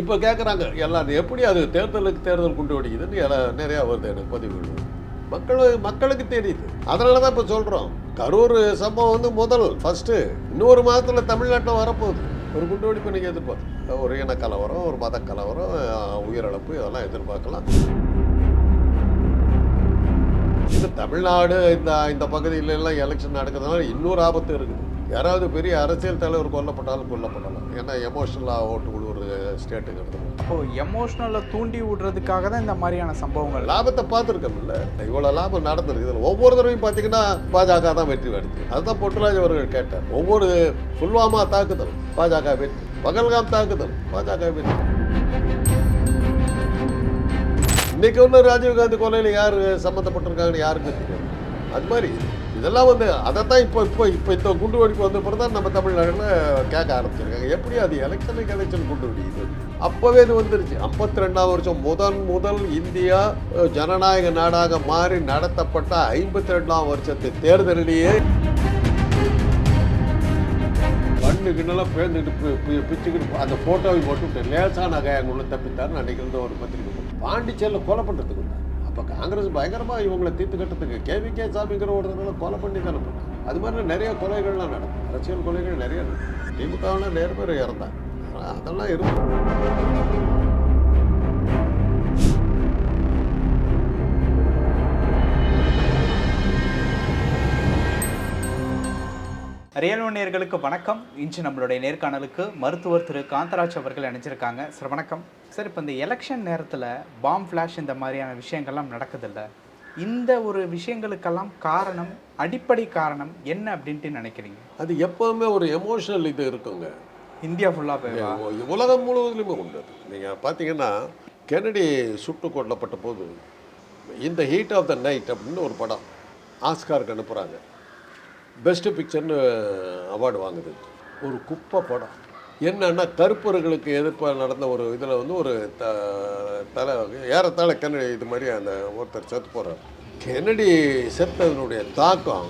இப்போ கேட்குறாங்க எல்லாம் எப்படி அது தேர்தலுக்கு தேர்தல் குண்டு வெடிக்குதுன்னு எல்லாம் நிறையா வருது எனக்கு பதிவுகள். மக்கள் மக்களுக்கு தெரியுது. அதனால தான் இப்போ சொல்கிறோம் கரூர் சம்பவம் வந்து முதல் ஃபஸ்ட்டு இன்னொரு மாதத்தில் தமிழ்நாட்டில் வரப்போகுது. ஒரு குண்டு வெடிப்பு நீங்கள் எதிர்பார்க்கலாம் ஒரு இன கலவரம் ஒரு மத கலவரம் உயிரிழப்பு இதெல்லாம் எதிர்பார்க்கலாம். இது தமிழ்நாடு இந்த இந்த பகுதியிலெல்லாம் எலெக்ஷன் நடக்கிறதுனால இன்னொரு ஆபத்து இருக்குது. யாராவது பெரிய அரசியல் தலைவர் கொல்லப்பட்டாலும் கொல்லப்படலாம். ஏன்னா எமோஷனலாக ஓட்டு ஸ்டேட்டுங்கிறது அப்போ எமோஷ்னலை தூண்டி விடுறதுக்காக தான் இந்த மாதிரியான சம்பவங்கள். லாபத்தை பார்த்துருக்கோம்ல இவ்வளோ லாபம் நடந்திருக்கு. இதில் ஒவ்வொரு தடவையும் பார்த்தீங்கன்னா பாஜக தான் வெற்றி அடிச்சு அதுதான் பொட்டுராஜ் அவர்கள் கேட்டார். ஒவ்வொரு புல்வாமா தாக்குதல் பாஜக வெற்றி. பகல்காம் தாக்குதல் பாஜக வெற்றி. இன்னைக்கு ஒன்று ராஜீவ்காந்தி கொலையில் யார் சம்மந்தப்பட்டிருக்காங்கன்னு யாருக்கு தெரியும்? அது மாதிரி இதெல்லாம் வந்து அதைத்தான் இப்போ இப்போ இப்போ இந்த குண்டு வெடிப்பு வந்த பிறகு தான் நம்ம தமிழ்நாட்டில் கேட்க ஆரம்பிச்சிருக்காங்க. எப்படி அது எலெக்ஷனுக்கு எலெக்ஷன் குண்டு வெடிக்குது அப்போவே இது வந்துருச்சு. ஐம்பத்தி ரெண்டாம் வருஷம் முதன் முதல் இந்தியா ஜனநாயக நாடாக மாறி நடத்தப்பட்ட ஐம்பத்தி ரெண்டாம் வருஷத்து தேர்தலிலேயே கண்ணு கிண்ணெல்லாம் பேர்ந்துக்கிட்டு பிச்சுக்கிட்டு அந்த ஃபோட்டோவை போட்டு லேசான காயங்குள்ள தப்பித்தார்னு நினைக்கிறது ஒரு பத்திரிக்கை பாண்டிச்சேரியில் கொலை பண்ணுறதுக்கு இப்போ காங்கிரஸ் பயங்கரமாக இவங்களை தீர்த்து கட்டுறதுக்கு கேவி கே சாமிங்கிற ஒருத்தனால கொலை பண்ணி தானே அது மாதிரி நிறைய கொலைகள்லாம் நடக்கும். அரசியல் கொலைகள் நிறைய நடக்கும். திமுகவில் நேர் பேர் இறந்தாங்க. அதெல்லாம் இருக்கும் ரியல் வணக்கம். இன்று நம்மளுடைய நேர்காணலுக்கு மருத்துவர் திரு. காந்தராஜ் அவர்கள் அணிஞ்சிருக்காங்க சார் வணக்கம். சார் இப்போ இந்த எலெக்ஷன் நேரத்தில் பாம் ஃப்ளாஷ் இந்த மாதிரியான விஷயங்கள்லாம் நடக்குதில்ல இந்த ஒரு விஷயங்களுக்கெல்லாம் காரணம் அடிப்படை காரணம் என்ன அப்படின்ட்டு நினைக்கிறீங்க? அது எப்போவுமே ஒரு எமோஷனல் இது இருக்குங்க. இந்தியா ஃபுல்லாக உலகம் முழுவதிலுமே உண்டு. நீங்கள் பார்த்தீங்கன்னா கெனடி சுட்டு கொல்லப்பட்ட போது இந்த ஹீட் ஆஃப் த நைட் அப்படின்னு ஒரு படம் ஆஸ்காருக்கு அனுப்புகிறாங்க பெஸ்ட்டு பிக்சர்னு அவார்டு வாங்குது. ஒரு குப்பை படம். என்னன்னா கருப்பர்களுக்கு எதிர்ப்பாக நடந்த ஒரு இதில் வந்து ஒரு த தலை ஏறத்தாழ கென்னடி இது மாதிரி அந்த ஒருத்தர் செத்து போகிறார் கென்னடி செத்ததனுடைய தாக்கம்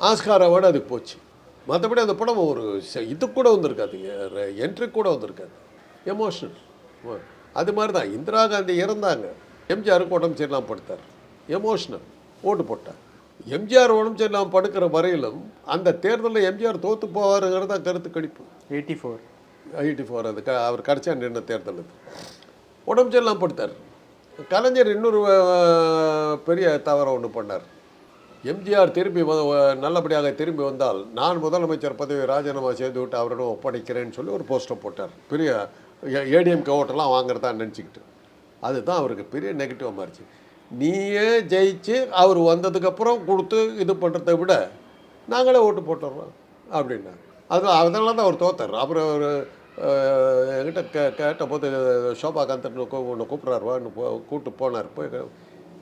ஆஸ்கார் அது அதுக்கு போச்சு. மற்றபடி அந்த படம் ஒரு ச- இது கூட வந்திருக்காதுங்க என்ட்ரி கூட வந்திருக்காது. எமோஷனல் அது மாதிரி தான் இந்திரா காந்தி இறந்தாங்க. எம்ஜிஆருக்கு உடம்பு சரியில்லாமல் படுத்தார். எமோஷனல் ஓட்டு போட்டார். எம்ஜிஆர் உடம்பு சரியில்லாமல் படுக்கிற வரையிலும் அந்த தேர்தலில் எம்ஜிஆர் தோற்று போவாருங்கிறது கருத்து கணிப்பு. Eighty four. ஐடி ஃபோர் அது க அவர் கடைசியாக நின்ன தேர்தல் அது. உடம்பு சரியில்லாமல் படுத்தார். கலைஞர் இன்னொரு பெரிய தவறை ஒன்று பண்ணார். எம்ஜிஆர் திரும்பி நல்லபடியாக திரும்பி வந்தால் நான் முதலமைச்சர் பதவியை ராஜினாமா செய்து விட்டு அவரிடம் ஒப்படைக்கிறேன்னு சொல்லி ஒரு போஸ்டர் போட்டார். பெரிய ஏடிஎம்கே ஓட்டெல்லாம் வாங்குறதா நினச்சிக்கிட்டு. அதுதான் அவருக்கு பெரிய நெகட்டிவாக மாறிச்சு. நீயே ஜெயிச்சு அவர் வந்ததுக்கப்புறம் கொடுத்து இது பண்ணுறதை விட நாங்களே ஓட்டு போட்டுடுறோம் அப்படின்னா அது அதனால தான் அவர் தோத்தார். அப்புறம் அவர் என்கிட்ட கே கேட்ட போது சோபா காந்தன் ஒன்று கூப்பிட்றாரு வான்னு போ கூப்பிட்டு போனார். போய்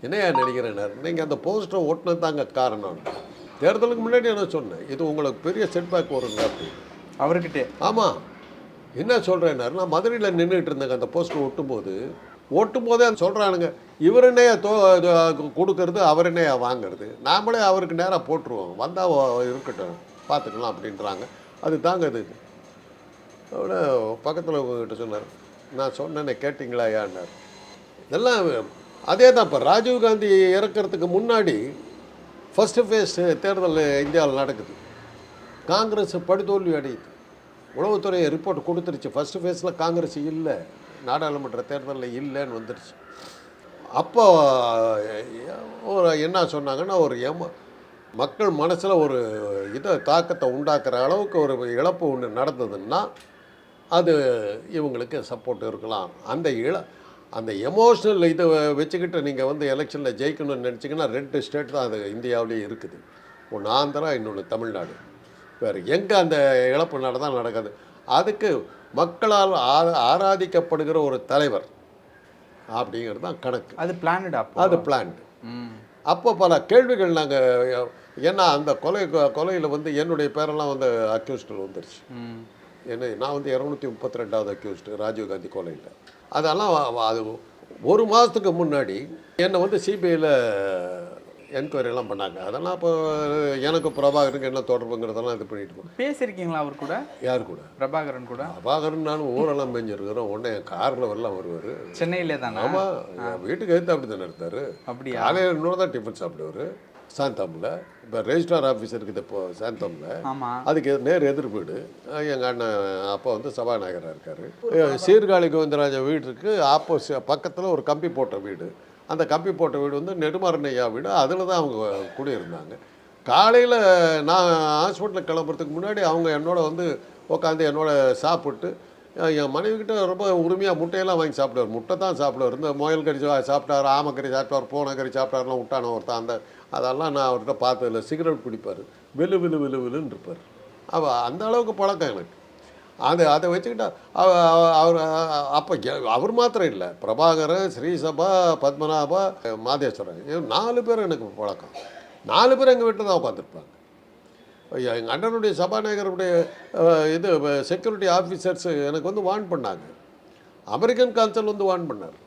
என்னையா நினைக்கிறேன்னார் நீங்கள் அந்த போஸ்டரை ஓட்டினது தாங்க காரணம். தேர்தலுக்கு முன்னாடி என்ன சொன்னேன் இது உங்களுக்கு பெரிய செட்பேக் வருங்க அப்படின்னு. அவர்கிட்ட ஆமாம் என்ன சொல்கிறேன்னாரு நான்? மதுரையில் நின்றுட்டு இருந்தேங்க அந்த போஸ்டர் ஒட்டும்போது. ஓட்டும் போதே சொல்கிறானுங்க இவர் தோ கொடுக்கறது அவர் என்னையா வாங்குறது. நாமளே அவருக்கு நேராக போட்டுருவோம். வந்தால் இருக்கட்டும். பார்த்துக்கலாம் அப்படின்றாங்க. அது தாங்க இது. அவட பக்கத்தில் உங்ககிட்ட சொன்னார் நான் சொன்னேனே கேட்டிங்களா ஐயான்னார் இதெல்லாம் அதே தான் இப்போ ராஜீவ்காந்தி இறக்கிறதுக்கு முன்னாடி ஃபஸ்ட்டு ஃபேஸ் தேர்தல் இந்தியாவில் நடக்குது. காங்கிரஸ் படுதோல்வி அடையுது. உளவுத்துறை ரிப்போர்ட் கொடுத்துருச்சு. ஃபஸ்ட்டு ஃபேஸில் காங்கிரஸ் இல்லை. நாடாளுமன்ற தேர்தலில் இல்லைன்னு வந்துடுச்சு அப்போ ஒரு என்ன சொன்னாங்கன்னா ஒரு எம மக்கள் மனசில் ஒரு இதை தாக்கத்தை உண்டாக்குற அளவுக்கு ஒரு இழப்பு ஒன்று நடந்ததுன்னா அது இவங்களுக்கு சப்போர்ட் இருக்கலாம். அந்த இழ அந்த எமோஷ்னல் இதை வச்சுக்கிட்டு நீங்கள் வந்து எலெக்ஷனில் ஜெயிக்கணும்னு நினச்சிங்கன்னா ரெண்டு ஸ்டேட் தான் அது இந்தியாவிலேயே இருக்குது. ஒன்று ஆந்திரா இன்னொன்று தமிழ்நாடு. வேறு எங்கே அந்த இழப்பு நடந்தால் நடக்காது. அதுக்கு மக்களால் ஆ- ஆராதிக்கப்படுகிற ஒரு தலைவர் அப்படிங்கிறது தான் கணக்கு. அது பிளானட் அது பிளான்டு அப்போ பல கேள்விகள் நாங்கள் ஏன்னா அந்த கொலை கொலையில் வந்து என்னுடைய பேரெல்லாம் வந்து அக்யூஸ்டில் வந்துருச்சு. என்ன நான் வந்து இரநூத்தி முப்பத்தி ரெண்டாவது அக்யூஸ்டு ராஜீவ்காந்தி கொலையில். அதெல்லாம் அது ஒரு மாதத்துக்கு முன்னாடி என்னை வந்து சிபிஐயில் என்கொயரி எல்லாம் பண்ணாங்க. அதெல்லாம் இப்போ எனக்கு பிரபாகருக்கு என்ன தொடர்புங்கிறதெல்லாம் இது பண்ணிட்டு பேசியிருக்கீங்களா அவர் கூட? யார் கூட? பிரபாகரன் கூட? பிரபாகரன் நானும் ஊரெல்லாம் மேஞ்சிருக்கிறோம் உடனே என் காரில் வரலாம் வருவார். சென்னையிலே தானே? ஆமாம் வீட்டுக்கு எடுத்து அப்படி தானே இருந்தார் அப்படியா? காலையில் இன்னொரு தான் டிஃபன் சாப்பிடுவார். சாந்தமில் இப்போ ரெஜிஸ்ட்ரார் ஆஃபீஸ் இருக்குது இப்போ சாந்தமில் அதுக்கு நேர் எதிர் வீடு. எங்கள் அண்ணன் அப்பா வந்து சபாநாயகராக இருக்கார். சீர்காழி கோவிந்தராஜ வீட்டுக்கு ஆப்போசிட் பக்கத்தில் ஒரு கம்பி போட்ட வீடு. அந்த கம்பி போட்ட வீடு வந்து நெடுமாறனையா வீடு. அதில் தான் அவங்க குடியிருந்தாங்க. காலையில் நான் ஹாஸ்பிட்டலுக்கு கிளம்புறதுக்கு முன்னாடி அவங்க என்னோட வந்து உட்காந்து என்னோட சாப்பிட்டு என் மனைவிக்கிட்ட ரொம்ப உரிமையாக முட்டையெல்லாம் வாங்கி சாப்பிடுவார். முட்டை தான் சாப்பிடுவார். இந்த முயல் கறி சாப்பிட்டார் ஆமக்கறி சாப்பிட்டார் பூனை கறி சாப்பிட்டாருலாம் விட்டான ஒருத்தன் அந்த அதெல்லாம் நான் அவர்கிட்ட பார்த்ததில்ல. சிகரெட் பிடிப்பார் வெலு வெலு வெலு வெலுன்னு இருப்பார். அவள் அந்த அளவுக்கு பழக்கம் எனக்கு. அது அதை வச்சுக்கிட்டா அவ- அவர் அப்போ அவர் மாத்திரம் இல்லை. பிரபாகரன் ஸ்ரீசபா பத்மநாபா மாதேஸ்வரன். நாலு பேர் எனக்கு பழக்கம் நாலு பேர் எங்கள் வீட்டில் தான் உட்காந்துருப்பாங்க எங்கள் அண்ணனுடைய சபாநாயகருடைய இது செக்யூரிட்டி ஆஃபீஸர்ஸ் எனக்கு வந்து வார்ன் பண்ணாங்க. அமெரிக்கன் கான்சல் வந்து வார்ன் பண்ணார்.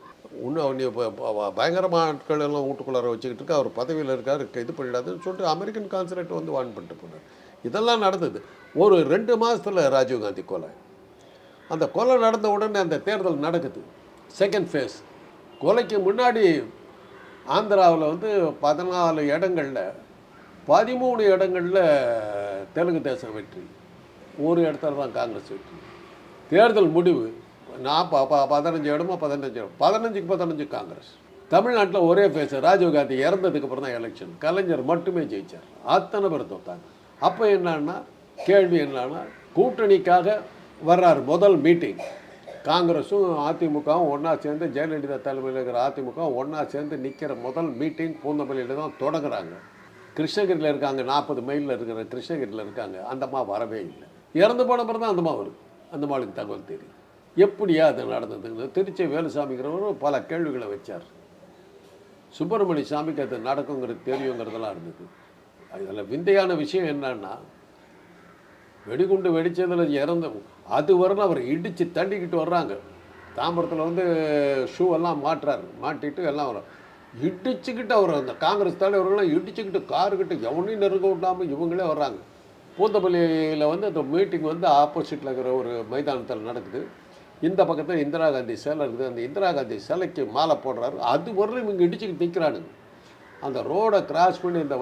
இன்னும் நீ இப்போ பயங்கரமான ஆட்கள் எல்லாம் வீட்டுக்குள்ளார வச்சுக்கிட்டு இருக்க அவர் பதவியில் இருக்கார் இது பண்ணிடாதுன்னு சொல்லிட்டு அமெரிக்கன் கான்சுலேட் வந்து வார்ன் பண்ணிட்டு போனார். இதெல்லாம் நடந்தது. ஒரு ரெண்டு மாதத்தில் ராஜீவ்காந்தி கொலை. அந்த கொலை நடந்த உடனே அந்த தேர்தல் நடக்குது. செகண்ட் ஃபேஸ் கொலைக்கு முன்னாடி ஆந்திராவில் வந்து பதினாலு இடங்களில் பதிமூணு இடங்களில் தெலுங்கு தேசம் வெற்றி. ஒரு இடத்துல தான் காங்கிரஸ் வெற்றி. தேர்தல் முடிவு. நான் ப ப- பதினஞ்சு இடமோ பதினஞ்சு இடம்? பதினஞ்சுக்கு பதினஞ்சு காங்கிரஸ். தமிழ்நாட்டில் ஒரே ஃபேஸ் ராஜீவ்காந்தி இறந்ததுக்கு அப்புறம் தான் எலெக்ஷன் கலைஞர் மட்டுமே ஜெயிச்சார். அத்தனை பேர் தோத்தாங்க அப்போ என்னன்னா கேள்வி என்னன்னா கூட்டணிக்காக வர்றார் முதல் மீட்டிங் காங்கிரஸும் அதிமுகவும் ஒன்றா சேர்ந்து ஜெயலலிதா தலைமையில் இருக்கிற அதிமுகவும் ஒன்றா சேர்ந்து நிற்கிற முதல் மீட்டிங் பூந்தமல்லியில் தான் தொடங்குறாங்க. கிருஷ்ணகிரியில் இருக்காங்க நாற்பது மைலில் இருக்கிற கிருஷ்ணகிரியில் இருக்காங்க. அந்தம்மா வரவே இல்லை. இறந்து போன பிறகு தான் அந்தம்மா வருது. அந்த அம்மாளுக்கு தகவல் தெரியும். எப்படியா அது நடந்ததுங்கிறது திருச்சி வேலுசாமிங்கிறவரும் பல கேள்விகளை வச்சார். சுப்பிரமணிய சாமிக்கு அது நடக்குங்கிறது தெரியுங்கிறதெல்லாம் இருந்தது. அதில் விந்தையான விஷயம் என்னன்னா வெடிகுண்டு வெடிச்சதில் இறந்து அது வரல அவர் இடித்து தண்டிக்கிட்டு வர்றாங்க. தாம்பரத்தில் வந்து ஷூ எல்லாம் மாட்டுறாரு. மாட்டிட்டு எல்லாம் வரும் இடிச்சுக்கிட்டு அவர் அந்த காங்கிரஸ் தலைவர்கள்லாம் இடிச்சுக்கிட்டு காருக்கிட்ட எவனையும் நெருங்க விடாமல் இவங்களே வர்றாங்க. பூந்தப்பள்ளியில் வந்து அந்த மீட்டிங் வந்து ஆப்போசிட்டில் இருக்கிற ஒரு மைதானத்தில் நடக்குது. இந்த பக்கத்தில் இந்திரா காந்தி சிலை இருக்குது. அந்த இந்திரா காந்தி சிலைக்கு மாலை போடுறாரு. அது வரலும் இவங்க இடிச்சுக்கிட்டு நிற்கிறானுங்க அந்த ரோடை கிராஸ் பண்ணி இந்த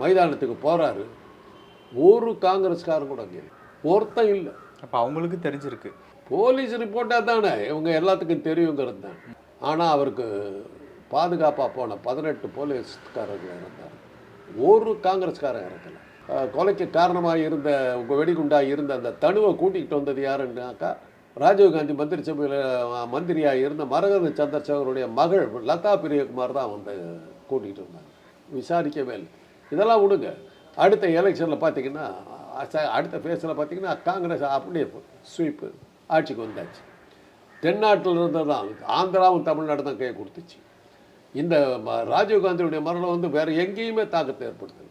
மைதானத்துக்கு போகிறாரு ஒரு காங்கிரஸ்காரன் கூட அங்கே. ஒருத்தன் இல்லை. அப்போ அவங்களுக்கு தெரிஞ்சிருக்கு. போலீஸ் ரிப்போர்ட்டாக தானே? இவங்க எல்லாத்துக்கும் தெரியுங்கிறது தான். ஆனால் அவருக்கு பாதுகாப்பாக போன பதினெட்டு போலீஸ்காரர்கள் இறந்தார். ஒரு காங்கிரஸ்காரன் இறக்கல. கொலைக்கு காரணமாக இருந்த வெடிகுண்டாக இருந்த அந்த தனுவை கூட்டிகிட்டு வந்தது யாருன்னாக்கா ராஜீவ்காந்தி மந்திரி சபையில் மந்திரியாக இருந்த மரகத சந்திரசேகருடைய மகள் லதா பிரியகுமார் தான் வந்து கூட்டிகிட்டு வந்தாங்க விசாரிக்கவே இல்லை. இதெல்லாம் விடுங்க. அடுத்த எலெக்ஷனில் பார்த்தீங்கன்னா அடுத்த ஃபேஸில் பார்த்தீங்கன்னா காங்கிரஸ் அப்படியே ஸ்வீப்பு ஆட்சிக்கு வந்தாச்சு. தென்னாட்டில் இருந்ததான் ஆந்திராவும் தமிழ்நாடு தான் கையை கொடுத்துச்சு. இந்த ராஜீவ்காந்தியுடைய மரணம் வந்து வேறு எங்கேயுமே தாக்கத்தை ஏற்படுத்தலை.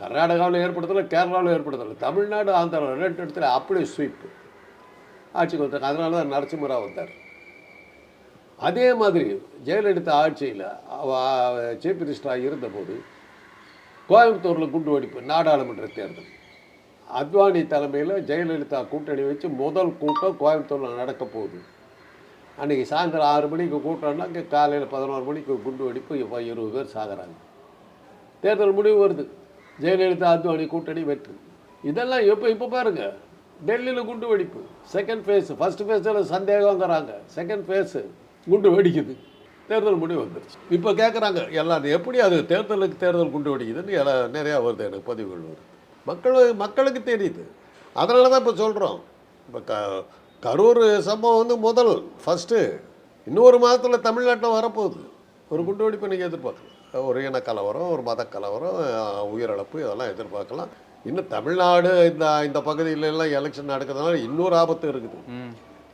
கர்நாடகாவில் ஏற்படுத்தலை கேரளாவில் ஏற்படுத்தலை. தமிழ்நாடு ஆந்திரா ரெண்டு இடத்துல அப்படியே ஸ்வீப்பு ஆட்சிக்கு வந்தாங்க அதனால தான் நரசிம்மராவ் வந்தார். அதே மாதிரி ஜெயலலிதா ஆட்சியில் அவ சீஃப் மினிஸ்டராக இருந்தபோது கோயம்புத்தூரில் குண்டு வெடிப்பு நாடாளுமன்ற தேர்தல். அத்வானி தலைமையில் ஜெயலலிதா கூட்டணி வச்சு முதல் கூட்டம் கோயம்புத்தூரில் நடக்க போகுது. அன்றைக்கி சாயந்தரம் ஆறு மணிக்கு கூட்டம்னா இங்கே காலையில் பதினோரு மணிக்கு குண்டு வெடிப்பு இப்போ இருபது பேர் சாகிறாங்க. தேர்தல் முடிவு வருது. ஜெயலலிதா அத்வானி கூட்டணி வெற்றி. இதெல்லாம் எப்போ இப்போ பாருங்க. டெல்லியில் குண்டு வெடிப்பு. செகண்ட் ஃபேஸ் ஃபர்ஸ்ட் ஃபேஸில் சந்தேகங்கிறாங்க. செகண்ட் ஃபேஸு குண்டு வெடிக்குது. தேர்தல் முடிவு வந்துருச்சு. இப்போ கேட்குறாங்க எல்லாரும் எப்படி அது தேர்தலுக்கு தேர்தல் குண்டு வெடிக்குதுன்னு எல்லாம் நிறையா வருது எனக்கு பதிவுகள் வருது. மக்கள் மக்களுக்கு தெரியுது. அதனால தான் இப்போ சொல்கிறோம் இப்போ க கரூர் சம்பவம் வந்து முதல் ஃபஸ்ட்டு இன்னொரு மாதத்தில் தமிழ்நாட்டில் வரப்போகுது. ஒரு குண்டு வெடிப்பு நீங்கள் எதிர்பார்க்கலாம். ஒரு இன கலவரம் ஒரு மத கலவரம் உயிரிழப்பு இதெல்லாம் எதிர்பார்க்கலாம். இன்னும் தமிழ்நாடு இந்த இந்த பகுதியிலெல்லாம் எலெக்ஷன் நடக்கிறதுனால இன்னொரு ஆபத்து இருக்குது.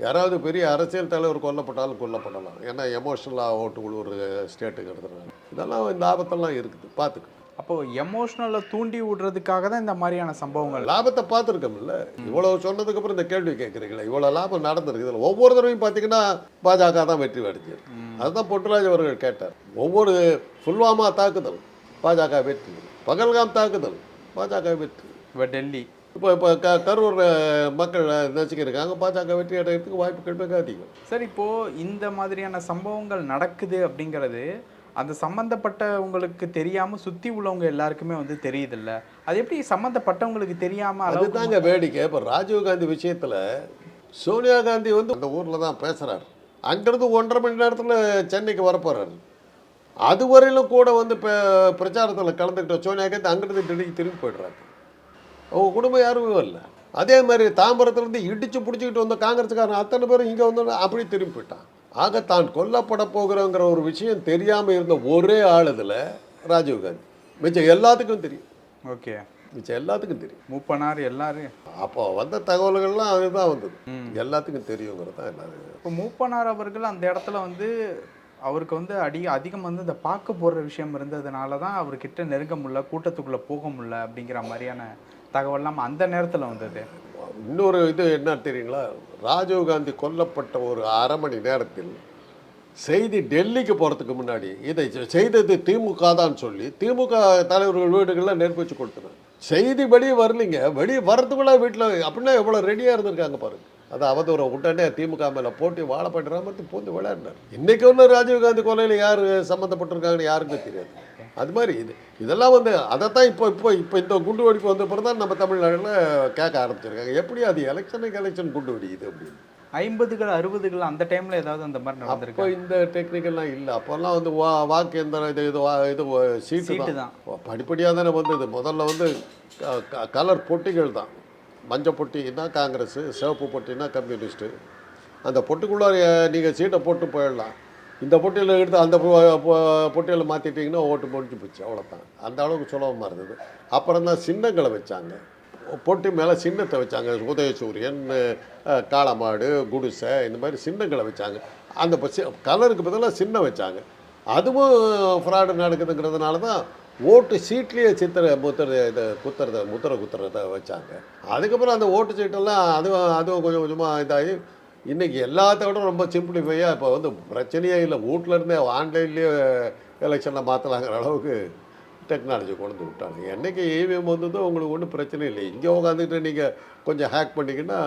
யாராவது பெரிய அரசியல் தலைவர் கொல்லப்பட்டாலும் கொல்லப்படலாம். ஏன்னா எமோஷனலாக ஓட்டு விழுவுற ஸ்டேட்டுங்கிறதுனால இதெல்லாம் இந்த ஆபத்தெல்லாம் இருக்குது. பார்த்துக்க அப்போ எமோஷ்னலை தூண்டி விடுறதுக்காக தான் இந்த மாதிரியான சம்பவங்கள். லாபத்தை பார்த்துருக்கோம்ல. இவ்வளவு சொன்னதுக்கு அப்புறம் இந்த கேள்வி கேட்குறீங்களா இவ்வளோ லாபம் நடந்திருக்கு. இதில் ஒவ்வொரு தடவையும் பார்த்தீங்கன்னா பாஜக தான் வெற்றி ம். அதுதான் பொன்ராஜ் அவர்கள் கேட்டார். ஒவ்வொரு புல்வாமா தாக்குதல் பாஜக வெற்றி. பகல்காம் தாக்குதல் பாஜக வெற்றி. இப்போ டெல்லி. இப்போ இப்போ க கரூர் மக்கள் நச்சுக்கிருக்காங்க பாஜக வெற்றி அடைகிறதுக்கு வாய்ப்புகள் மிக அதிகம். சார் இப்போ இந்த மாதிரியான சம்பவங்கள் நடக்குது அப்படிங்கிறது அந்த சம்பந்தப்பட்டவங்களுக்கு தெரியாம சுத்தி உள்ளவங்க எல்லாருக்குமே வந்து தெரியுதுல்ல. அது எப்படி சம்பந்தப்பட்டவங்களுக்கு தெரியாம அளவுக்கு அதுதாங்க வேடிக்கை. இப்போ ராஜீவ்காந்தி விஷயத்தில் சோனியா காந்தி வந்து அந்த ஊரில் தான் பேசுகிறார் அங்கேருந்து ஒன்றரை மணி நேரத்தில் சென்னைக்கு வரப்போகிறாரு அது வரையிலும் கூட வந்து இப்போ பிரச்சாரத்தில் கலந்துக்கிட்ட சோனியா காந்தி அங்கேருந்து டெல்லிக்கு திரும்பி போய்ட்றாங்க அவங்க குடும்பம் யாருமே வரல. அதே மாதிரி தாம்பரத்துலேருந்து இடித்து பிடிச்சிக்கிட்டு வந்த காங்கிரஸுக்காரன் அத்தனை பேரும் இங்கே வந்து அப்படி திரும்பி போயிட்டான். ஆக தான் கொல்லப்பட போகிறோங்கிற ஒரு விஷயம் தெரியாமல் இருந்த ஒரே ஆள் இதில் ராஜீவ்காந்தி மிச்சம் எல்லாத்துக்கும் தெரியும். ஓகே. மிச்சம் எல்லாத்துக்கும் தெரியும். மூப்பனார் எல்லாரும் அப்போ வந்த தகவல்கள்லாம் அதுதான் வந்தது. எல்லாத்துக்கும் தெரியுங்கிறது தான் எல்லாரும் இப்போ மூப்பனார் அவர்கள் அந்த இடத்துல வந்து அவருக்கு வந்து அடி அதிகம் வந்து இந்த பார்க்க போடுற விஷயம் இருந்ததுனால தான் அவர்கிட்ட நெருங்க முடியல கூட்டத்துக்குள்ளே போக முடியல அப்படிங்கிற மாதிரியான தகவல்லாம் அந்த நேரத்தில் வந்தது. இன்னொரு இது என்ன தெரியுங்களா? ராஜீவ்காந்தி கொல்லப்பட்ட ஒரு அரை மணி நேரத்தில் செய்தி டெல்லிக்கு போகிறதுக்கு முன்னாடி இதை செய்தது திமுக தான் சொல்லி திமுக தலைவர்கள் வீடுகளில் நெருப்பிச்சு கொடுத்துருவேன் செய்தி வெளியே வரலைங்க. வெளியே வரதுக்குள்ள வீட்டில் அப்படின்னா எவ்வளோ ரெடியாக இருந்திருக்காங்க பாருங்க. அது அவதூறம் உடனே திமுக மேலே போட்டி வாழப்பட்ட ராமத்து பூந்து விளையாடினார். இன்னைக்கு ஒன்று ராஜீவ்காந்தி கொலையில் யார் சம்மந்தப்பட்டிருக்காங்கன்னு யாருக்கும் தெரியாது. அது மாதிரி இது இதெல்லாம் வந்து அதைத்தான் இப்போ இப்போ இப்போ இந்த குண்டு வெடிப்பு வந்த பிறகு தான் நம்ம தமிழ்நாட்டில் கேட்க ஆரம்பிச்சிருக்காங்க. எப்படி அது எலெக்ஷனுக்கு எலெக்ஷன் குண்டு வெடிக்குது அப்படின்னு? ஐம்பதுகள் அறுபதுகள் அந்த டைம்ல ஏதாவது அந்த மாதிரி நடந்திருக்கு? அப்போ இந்த டெக்னிக்கெல்லாம் இல்லை. அப்போல்லாம் வந்து வா வாக்கு எந்திரம் இது இது வா- இது சீட்டு தான். தான். படிப்படியாக தானே வந்தது. முதல்ல வந்து கலர் பொட்டிகள் தான். மஞ்சள் பொட்டின்னா காங்கிரஸ் சிவப்பு பொட்டினா கம்யூனிஸ்ட்டு. அந்த பொட்டுக்குள்ளார நீங்கள் சீட்டை போட்டு போயிடலாம். இந்த பொட்டியில் எடுத்து அந்த பொட்டியில் மாற்றிட்டிங்கன்னா ஓட்டு முடிஞ்சு போச்சு அவ்வளோதான் அந்த அளவுக்கு சுலபமாக இருந்தது. அப்புறம் தான் சின்னங்களை வச்சாங்க. பொட்டி மேலே சின்னத்தை வச்சாங்க. உதயசூரியன் காளமாடு குடிசை இந்த மாதிரி சின்னங்களை வச்சாங்க. அந்த சி- கலருக்கு பதிலாக சின்னம் வச்சாங்க. அதுவும் ஃப்ராடு நடக்குதுங்கிறதுனால தான் ஓட்டு சீட்லேயே சித்திரை முத்திர இதை குத்துறத முத்திரை குத்துறத வச்சாங்க. அதுக்கப்புறம் அந்த ஓட்டு சீட்டெல்லாம் அதுவும் அதுவும் கொஞ்சம் கொஞ்சமாக இதாகி இன்றைக்கி எல்லாத்தோட ரொம்ப சிம்பிளிஃபையாக இப்போ வந்து பிரச்சனையே இல்லை. வீட்டிலருந்தே ஆன்லைன்லேயே எலெக்ஷனில் மாற்றலாங்கிற அளவுக்கு டெக்னாலஜி கொண்டு விட்டாங்க. என்றைக்கு இவிஎம் வந்ததோ உங்களுக்கு ஒன்றும் பிரச்சனை இல்லை. இங்கே உட்காந்துட்டு நீங்கள் கொஞ்சம் ஹேக் பண்ணிங்கன்னா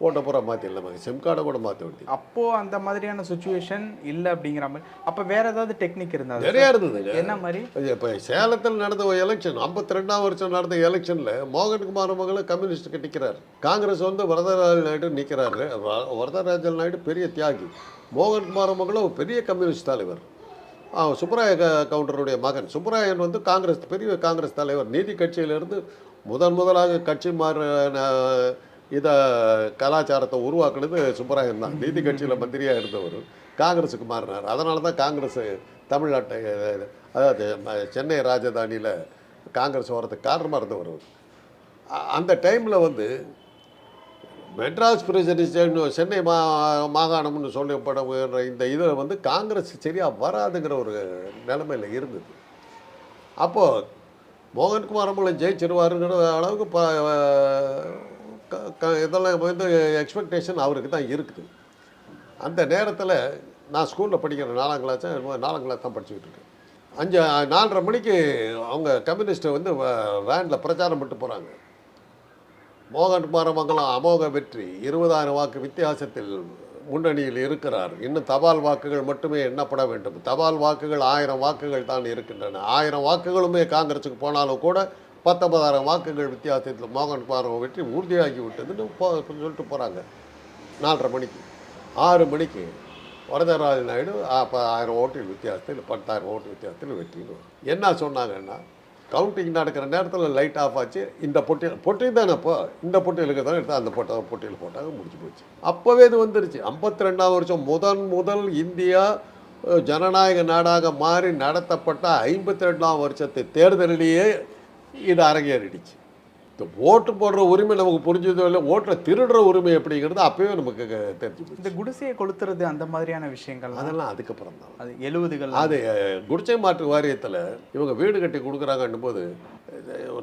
ஓட்டை பூரா மாற்றிடலாம் சிம் கார்டை கூட மாற்ற வேண்டியது அப்போ அந்த மாதிரியான சுச்சுவேஷன் இல்லை அப்படிங்கிற மாதிரி. அப்ப வேற ஏதாவது டெக்னிக் இருந்தா நிறையா இருந்ததுங்க. என்ன மாதிரி? இப்போ சேலத்தில் நடந்த ஒரு எலெக்ஷன் ஐம்பத்தி ரெண்டாம் வருஷம் நடந்த எலெக்ஷனில் மோகன்குமார் மகளை கம்யூனிஸ்ட்டுக்கு நிற்கிறார் காங்கிரஸ் வந்து வரதராஜ நாயுடு நிற்கிறாரு வ- வரதராஜன் நாயுடு பெரிய தியாகி. மோகன்குமார் மகளும் பெரிய கம்யூனிஸ்ட் தலைவர். சுப்பராய கவுண்டருடைய மகன். சுப்பராயன் வந்து காங்கிரஸ் பெரிய காங்கிரஸ் தலைவர். நீதி கட்சியிலிருந்து முதன் முதலாக கட்சி மாற இதை கலாச்சாரத்தை உருவாக்குனது சுப்பராயன் தான். நீதி கட்சியில் மந்திரியாக இருந்தவர். காங்கிரஸுக்கு மாறினார். அதனால தான் காங்கிரஸ் தமிழ்நாட்டை அதாவது சென்னை ராஜதானியில் காங்கிரஸ் வர்றதுக்கு காரணமாக இருந்தவர் அந்த டைமில் வந்து மெட்ராஸ் பிரசிடென்சி சென்னை மா மாகாணம்னு சொல்லப்படுகிற இந்த இதில் வந்து காங்கிரஸ் சரியாக வராதுங்கிற ஒரு நிலைமையில் இருந்தது. அப்போது மோகன்குமார் மூலம் ஜெயிச்சிருவாருங்கிற அளவுக்கு ப இதெல்லாம் வந்து எக்ஸ்பெக்டேஷன் அவருக்கு தான் இருக்குது. அந்த நேரத்தில் நான் ஸ்கூலில் படிக்கிற நாலாம் கிளாஸ் நாலாம் கிளாஸ் தான் படிச்சுக்கிட்டு இருக்கேன். அஞ்சு நாலரை மணிக்கு அவங்க கம்யூனிஸ்ட்டை வந்து வேனில் பிரச்சாரம் பண்ணிட்டு போகிறாங்க மோகன்குமார மங்கலம் அமோக வெற்றி இருபதாயிரம் வாக்கு வித்தியாசத்தில் முன்னணியில் இருக்கிறார். இன்னும் தபால் வாக்குகள் மட்டுமே எண்ணப்பட வேண்டும். தபால் வாக்குகள் ஆயிரம் வாக்குகள் தான் இருக்கின்றன. ஆயிரம் வாக்குகளுமே காங்கிரஸுக்கு போனாலும் கூட பத்தொன்பதாயிரம் வாக்குகள் வித்தியாசத்தில் மோகன் பார்வை வெற்றி உறுதியாகி விட்டதுன்னு போ சொல்லிட்டு போகிறாங்க நாலரை மணிக்கு ஆறு மணிக்கு வரதராஜ நாயுடு அப்போ ஆயிரம் ஓட்டு வித்தியாசத்தில் பத்தாயிரம் ஓட்டு வித்தியாசத்தில் வெற்றின்னு வரும். என்ன சொன்னாங்கன்னா கவுண்டிங் நடக்கிற நேரத்தில் லைட் ஆஃப் ஆச்சு இந்த பொட்டியில் பொட்டி தானே இப்போ இந்த பொட்டியலுக்கு தான் எடுத்து அந்த பொட்டை பொட்டியில் போட்டாங்க முடிச்சு போச்சு. அப்போவே இது வந்துருச்சு. ஐம்பத்தி ரெண்டாம் வருஷம் முதன் முதல் இந்தியா ஜனநாயக நாடாக மாறி நடத்தப்பட்ட ஐம்பத்தி ரெண்டாம் வருஷத்து தேர்தலிலேயே இது அரங்கேறிடுச்சு. இந்த ஓட்டு போடுற உரிமை நமக்கு புரிஞ்சதோ இல்லை ஓட்டை திருடுற உரிமை எப்படிங்கிறது அப்பவே நமக்கு தெரிஞ்சு இந்த குடிசையை கொளுத்துறது அந்த மாதிரியான விஷயங்கள் அதெல்லாம் அதுக்கப்புறம் தான். அது எழுபதுகள் அது குடிசை மாற்று வாரியத்தில் இவங்க வீடு கட்டி கொடுக்குறாங்கன்னும் போது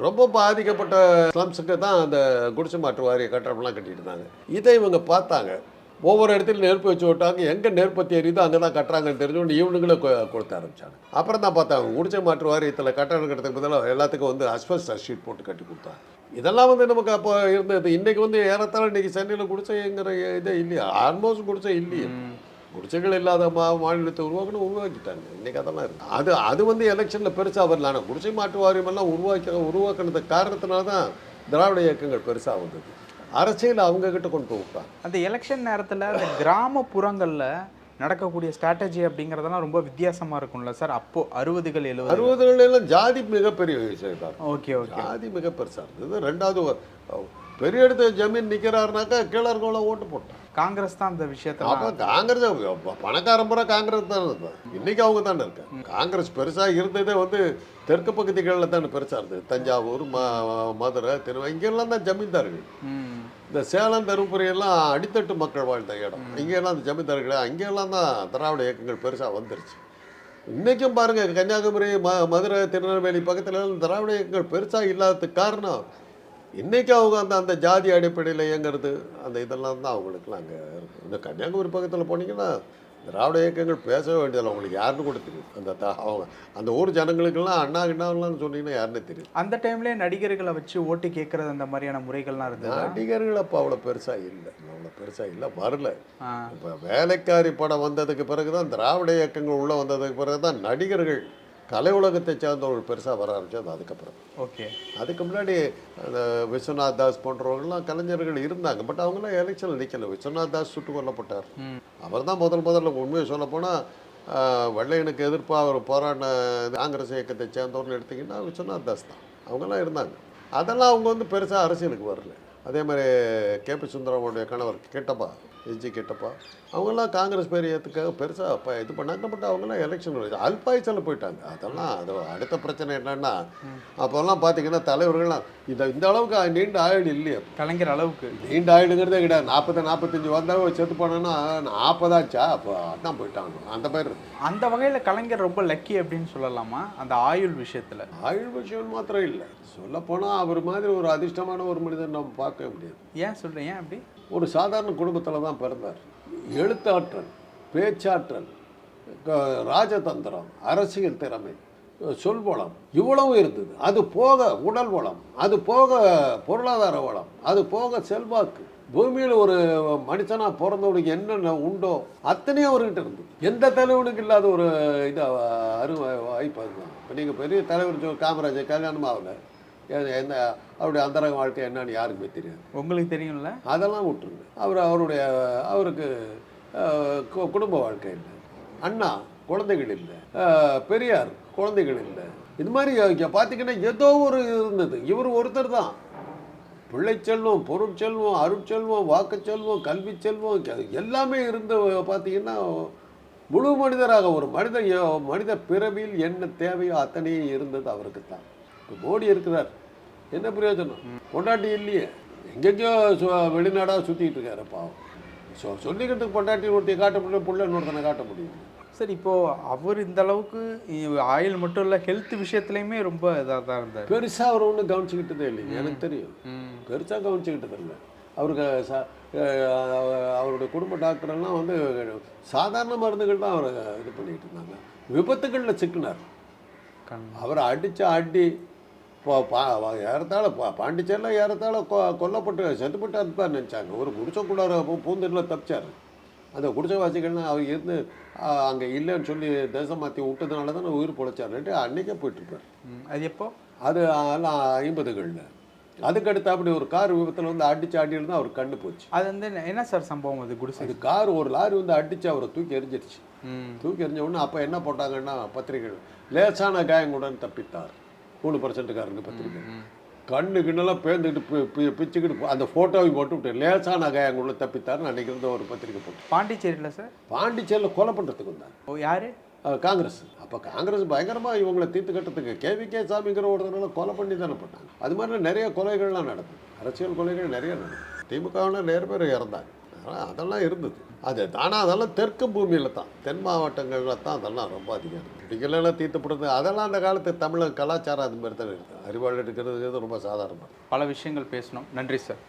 ரொம்ப பாதிக்கப்பட்ட ஸ்லம்ஸுக்கு தான் அந்த குடிசை மாற்று வாரிய கட்டடம்லாம் கட்டிட்டு இருந்தாங்க. இதை இவங்க பார்த்தாங்க. ஒவ்வொரு இடத்துல நெருப்பு வச்சு விட்டாங்க எங்கே நெருப்பத்தி எரியுதோ அங்கே தான் கட்டுறாங்கன்னு தெரிஞ்சோன்னு இவனுங்களே கொடுத்த ஆரம்பிச்சாங்க. அப்புறம் தான் பார்த்தாங்க குடிச்ச மாற்று வாரியத்தில் கட்டணம் கட்டுறதுக்கு பதிலாக எல்லாத்துக்கும் வந்து அஸ்பெஸ்டர் ஷீட் போட்டு கட்டி கொடுத்தாங்க. இதெல்லாம் வந்து நமக்கு அப்போ இருந்தது. இன்னைக்கு வந்து ஏறத்தாழ இன்னைக்கு சென்னையில் குடிசைங்கிற இதே இல்லையா? ஆல்மோஸ்ட் குடிசை இல்லையே. குடிசைகள் இல்லாத மா மாநிலத்தை உருவாக்கணும் உருவாக்கிட்டாங்க. இன்னைக்கு அதெல்லாம் இருக்கு. அது அது வந்து எலெக்ஷனில் பெருசாக வரல. ஆனால் குடிசை மாற்று வாரியம் எல்லாம் உருவாக்க உருவாக்குனது காரணத்தினால தான் திராவிட இயக்கங்கள் பெருசாக வந்தது. அரசியல் அவங்க கிட்ட கொண்டு விட்டாங்க அந்த எலெக்ஷன் நேரத்தில் அந்த கிராமப்புறங்களில் நடக்கக்கூடிய ஸ்ட்ராட்டஜி அப்படிங்கிறதெல்லாம் ரொம்ப வித்தியாசமாக இருக்கும்ல சார்? அப்போ அறுபதுகள் எழுபது அறுபதுகள் எல்லாம் ஜாதி மிகப்பெரிய விஷயம் ஓகே ஓகே. ஜாதி மிக பெருசாக இருந்தது ரெண்டாவது பெரிய இடத்து ஜமீன் நிற்கிறாருனாக்கா கீழே இருக்கவங்கள ஓட்டு போட்டான் காங்கிரஸ் தான் அந்த விஷயத்தில் அப்போ காங்கிரஸ் பணக்காரன் பூரா காங்கிரஸ் தான் இருந்தான் இன்னைக்கு அவங்க தானே இருக்காங்க. காங்கிரஸ் பெருசாக இருந்ததே வந்து தெற்கு பகுதிகளில் தானே பெருசாக இருந்தது. தஞ்சாவூர் மதுரை திருவா இங்கெல்லாம் தான் ஜமீன்தார்கள். இந்த சேலம் தருமபுரி எல்லாம் அடித்தட்டு மக்கள் வாழ்ந்த இடம். இங்கெல்லாம் அந்த ஜமீன்தார்கள் அங்கெல்லாம் தான் திராவிட இயக்கங்கள் பெருசாக வந்துருச்சு. இன்றைக்கும் பாருங்கள் கன்னியாகுமரி ம மதுரை திருநெல்வேலி பக்கத்தில் திராவிட இயக்கங்கள் பெருசாக இல்லாததுக்கு காரணம் இன்றைக்கி அவங்க அந்த அந்த ஜாதி அடிப்படையில் இயங்குறது அந்த இதெல்லாம் தான் அவங்களுக்குலாம் அங்கே இருக்குது இந்த கன்னியாகுமரி பக்கத்தில் போனீங்கன்னா திராவிட இயக்கங்கள் பேசவே வேண்டியதில்லை. அவங்களுக்கு யாருன்னு கூட தெரியும் அந்த த அவங்க அந்த ஊர் ஜனங்களுக்கெல்லாம் அண்ணா கிண்ணாலாம் சொன்னீங்கன்னா யாருன்னு தெரியும் அந்த டைம்லேயே நடிகர்களை வச்சு ஓட்டு கேட்கறது அந்த மாதிரியான முறைகள்லாம் இருந்தது? நடிகர்கள் அப்போ அவ்வளோ பெருசாக இல்லை. அவ்வளோ பெருசாக இல்லை. வரல. இப்போ வேலைக்காரி படம் வந்ததுக்கு பிறகு தான் திராவிட இயக்கங்கள் உள்ளே வந்ததுக்கு பிறகு தான் நடிகர்கள் கலை உலகத்தை சேர்ந்தவர்கள் பெருசாக வர ஆரம்பிச்சது அதுக்கப்புறம். ஓகே. அதுக்கு முன்னாடி அந்த விஸ்வநாத் தாஸ் போன்றவங்களாம் கலைஞர்கள் இருந்தாங்க. பட் அவங்களாம் எலெக்ஷனில் நிற்கல விஸ்வநாத் தாஸ் சுட்டு கொல்லப்பட்டார். அவர் தான் முதல் முதல்ல உண்மையை சொல்லப்போனால் வெள்ளையனுக்கு எதிர்ப்பாக அவர் போராடின காங்கிரஸ் இயக்கத்தை சேர்ந்தவர்னு எடுத்திங்கன்னா விஸ்வநாத் தாஸ் தான். அவங்கெல்லாம் இருந்தாங்க. அதெல்லாம் அவங்க வந்து பெருசாக அரசியலுக்கு வரல. அதே மாதிரி கேபி சுந்தரமுடைய கணவர் கிட்டப்பா எஸ்ஜி கிட்டப்பா. அவங்கெல்லாம் காங்கிரஸ் பேர் ஏற்றுக்காக பெருசாக இப்போ இது பண்ணாங்க. பட் அவங்கெல்லாம் எலெக்ஷன் அல்பாயுசில் போயிட்டாங்க. அதெல்லாம் அது அடுத்த பிரச்சனை என்னன்னா அப்போல்லாம் பார்த்தீங்கன்னா தலைவர்கள்லாம் இதை இந்த அளவுக்கு நீண்ட ஆயுள் இல்லையே. கலைஞர் அளவுக்கு. நீண்ட ஆயுடுங்கிறதே கிடையாது. நாற்பது நாற்பத்தஞ்சு வந்தால் செத்து போனோன்னா நாற்பதாச்சா அப்போ அதான் போயிட்டாங்க. அந்த மாதிரி. அந்த வகையில் கலைஞர் ரொம்ப லக்கி அப்படின்னு சொல்லலாமா? அந்த ஆயுள் விஷயத்தில். ஆயுள் விஷயம் மாத்திரம் இல்லை. சொல்லப்போனால் அவர் மாதிரி ஒரு அதிர்ஷ்டமான ஒரு மனிதன் நம்ம பார்க்கவே முடியாது. ஏன் சொல்கிறேன் ஏன் அப்படி? ஒரு சாதாரண குடும்பத்தில் தான் பிறந்தார். எழுத்தாற்றல் பேச்சாற்றல் க- ராஜதந்திரம் அரசியல் திறமை சொல்வளம் இவ்வளவு இருந்தது. அது போக உடல் வளம் அது போக பொருளாதார வளம் அது போக செல்வாக்கு. பூமியில் ஒரு மனுஷனாக பிறந்தவனுக்கு என்னென்ன உண்டோ அத்தனையும் அவர்கிட்ட இருந்தது. எந்த தலைவனுக்கு இல்லாத ஒரு இதாக அருமை வாய்ப்பு அதுதான். இப்போ நீங்கள் பெரிய தலைவர் சொல் காமராஜர் கல்யாணம் ஆகலை. என்ன அவருடைய அந்தரங்க வாழ்க்கை என்னன்னு யாருக்குமே தெரியாது. உங்களுக்கு தெரியும்ல? அதெல்லாம் விட்டுருங்க. அவர் அவருடைய அவருக்கு குடும்ப வாழ்க்கை இல்லை. அண்ணா குழந்தைகள் இல்லை. பெரியார் குழந்தைகள் இல்லை. இது மாதிரி பார்த்தீங்கன்னா ஏதோ ஒரு இருந்தது. இவர் ஒருத்தர் தான். பிள்ளை செல்வம் பொருட்செல்வம் அருட்செல்வம் வாக்குச்செல்வம் கல்வி செல்வம் எல்லாமே இருந்த பார்த்தீங்கன்னா முழு மனிதராக ஒரு மனித மனித பிறவியில் என்ன தேவையோ அத்தனையும் இருந்தது அவருக்கு தான். இப்போ மோடி இருக்கிறார். என்ன பிரயோஜனம்? பொண்டாட்டி இல்லையே. எங்கெங்கேயோ வெளிநாடாக சுற்றிட்டு இருக்காரு பாவம். ஸோ சொல்லிக்கிறதுக்கு பொண்டாட்டி ஒருத்தையை காட்ட முடியும்? புள்ள இன்னொருத்தனை காட்ட முடியும்? சரி இப்போ அவர் இந்த அளவுக்கு ஆயுள் மட்டும் இல்லை ஹெல்த் விஷயத்துலையுமே ரொம்ப இதாக தான் இருந்தார். பெருசாக அவர் ஒன்றும் கவனிச்சுக்கிட்டதே இல்லைங்க. எனக்கு தெரியும். பெருசாக கவனிச்சுக்கிட்டது இல்லை. அவருக்கு அவருடைய குடும்ப டாக்டர் எல்லாம் வந்து சாதாரண மருந்துகள் தான் அவரை இது பண்ணிக்கிட்டு இருந்தாங்க. விபத்துகளில் சிக்கினார். அவரை அடித்த அடி ஏறத்தாழ பா பாண்டிச்சேரியில் ஏறத்தாழ கொ கொல்லப்பட்டு செத்துப்பட்டார் தான் நினச்சாங்க. ஒரு குடிசைக்குள்ளார பூந்தூரில் தப்பிச்சார். அந்த குடிசைவாசிகள்லாம் அவர் இருந்து அங்கே இல்லைன்னு சொல்லி தேசம் மாற்றி விட்டதுனால தான் உயிர் பொழைச்சாருன்ட்டு அன்றைக்கே போயிட்டுருப்பார். அது எப்போ? அது எல்லாம் ஐம்பதுகளில். அதுக்கடுத்து அப்படி ஒரு கார் விபத்தில் வந்து அடிச்சு அடியில் தான் அவர் கண்ணு போச்சு. அது வந்து என்ன- சார் சம்பவம் அது குடிசை? அது கார் ஒரு லாரி வந்து அடிச்சு அவரை தூக்கி எரிஞ்சிருச்சு தூக்கி எறிஞ்ச உடனே அப்போ என்ன போட்டாங்கன்னா பத்திரிகைகள் லேசான காயங்களுடன் தப்பித்தார். மூணு பர்சன்ட்டுக்காரங்க பத்திரிகை கண்ணு கிண்ணெல்லாம் பேர்ந்துக்கிட்டு பிச்சுக்கிட்டு அந்த ஃபோட்டோவையும் போட்டு விட்டு லேசான காயங்களுடன் தப்பித்தார்னு அன்றைக்கி இருந்த ஒரு பத்திரிகை போட்டு பாண்டிச்சேரியில் சார்? பாண்டிச்சேரியில் கொலை பண்ணுறதுக்கு வந்தார். ஓ யாரு? காங்கிரஸ். அப்போ காங்கிரஸ் பயங்கரமாக இவங்களை தீர்த்து கட்டுறதுக்கு கேவி கே சாமிங்கிற ஒருத்தனால கொலை பண்ணி தானே பண்ணாங்க அது மாதிரி நிறைய கொலைகள்லாம் நடக்குது. அரசியல் கொலைகள் நிறைய நடக்குது. திமுகவில் நிறைய பேர் இறந்தாங்க. அதெல்லாம் அதெல்லாம் இருந்தது. அது தானா அதெல்லாம் தெற்கு பூமியில் தான். தென் மாவட்டங்களில் தான் அதெல்லாம் ரொம்ப அதிகம். இருக்குது பிடிக்கலாம் தீர்த்துப்படுறது அதெல்லாம் அந்த காலத்து தமிழக கலாச்சாரம் அது மாதிரி தான் இருக்குது அறிவாள் எடுக்கிறது ரொம்ப சாதாரணம். பல விஷயங்கள் பேசணும் நன்றி சார்.